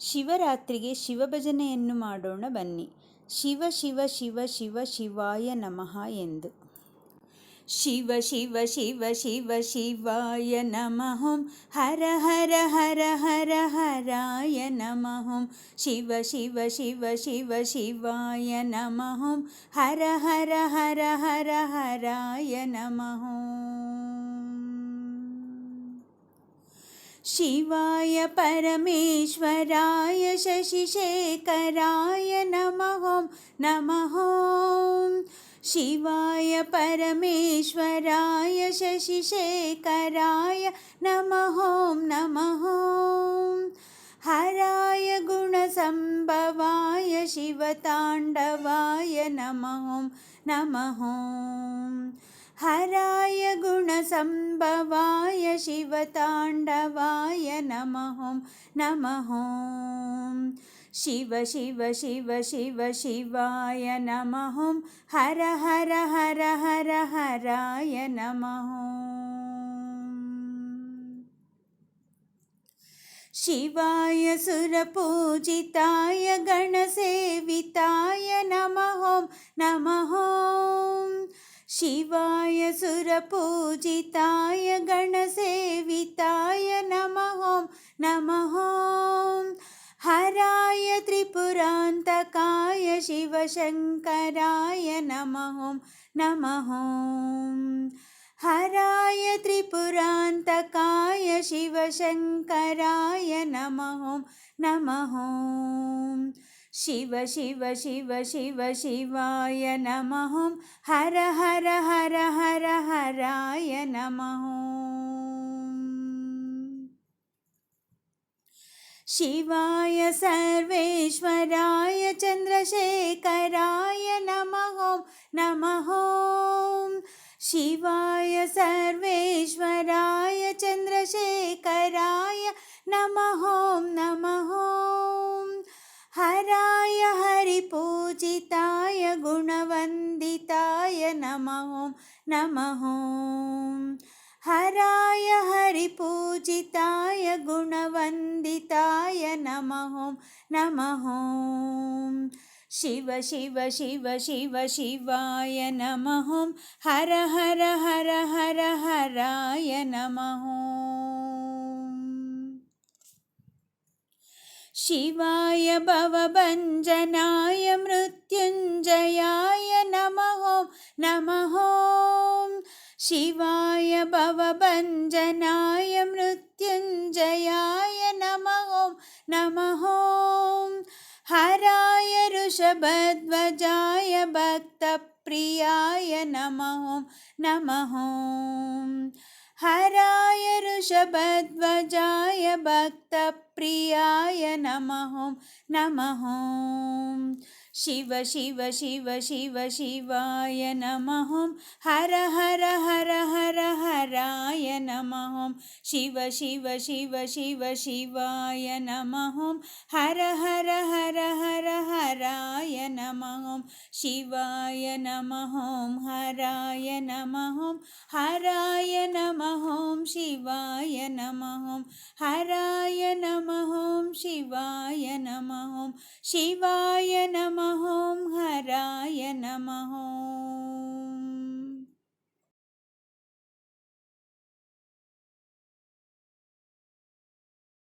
ಶಿವರಾತ್ರಿಗೆ ಶಿವಭಜನೆಯನ್ನು ಮಾಡೋಣ ಬನ್ನಿ. ಶಿವ ಶಿವ ಶಿವ ಶಿವ ಶಿವಾಯ ನಮಃ ಎಂದು. ಶಿವ ಶಿವ ಶಿವ ಶಿವ ಶಿವಾಯ ನಮಃ. ಹರ ಹರ ಹರ ಹರ ಹರಾಯ ನಮಃ. ಶಿವ ಶಿವ ಶಿವ ಶಿವ ಶಿವಾಯ ನಮಃ. ಹರ ಹರ ಹರ ಹರ ಹರಾಯ ನಮಃ. शिवाय परमेश्वराय शशिशेखराय नमः नमः शिवाय परमेश्वराय शशिशेखराय नमः नमः हराय गुणसम्भवाय शिवताण्डवाय नमः नमः हराय गुणसम्भवाय शिवताण्डवाय नमः नमः शिव शिव शिव शिव शिवाय नमः हर हर हर हर हराय नमः शिवाय सुरपूजिताय गणसेविताय नमः नमः शिवाय सुरपूजिताय गणसेविताय नमः नमः हराय त्रिपुरान्तकाय शिवशङ्कराय नमः नमः हराय त्रिपुरान्तकाय शिवशङ्कराय नमः नमः शिव शिव शिव शिव शिवाय नमः हर हर हर हर हराय नमः शिवाय सर्वेश्वराय चन्द्रशेखराय नमः नमः शिवाय सर्वेश्वराय चन्द्रशेखराय नमः नमः हराय हरिपूजिताय गुणवन्दिताय नमः नमः हराय हरिपूजिताय गुणवन्दिताय नमः नमः शिव शिव शिव शिव, शिवाय नमः। हर हर हर हर, हराय नमः। शिवाय भवभञ्जनाय मृत्युञ्जयाय नमः। नमः। शिवाय भवभञ्जनाय मृत्युञ्जयाय नमः। नमः। हराय ऋषभध्वजाय भक्तप्रियाय नमः नमः। हराय ऋषभध्वजाय भक्तप्रियाय नमः नमः शिव शिव शिव शिव शिवाय नमः हर हर हर हर हराय नमः शिव शिव शिव शिव शिवाय नमः हर हर हर हर हराय नमः शिवाय नमः हराय नमः हराय नमः शिवाय नमः। हराय नमः शिवाय नमः। शिवाय नमः हराय नमः।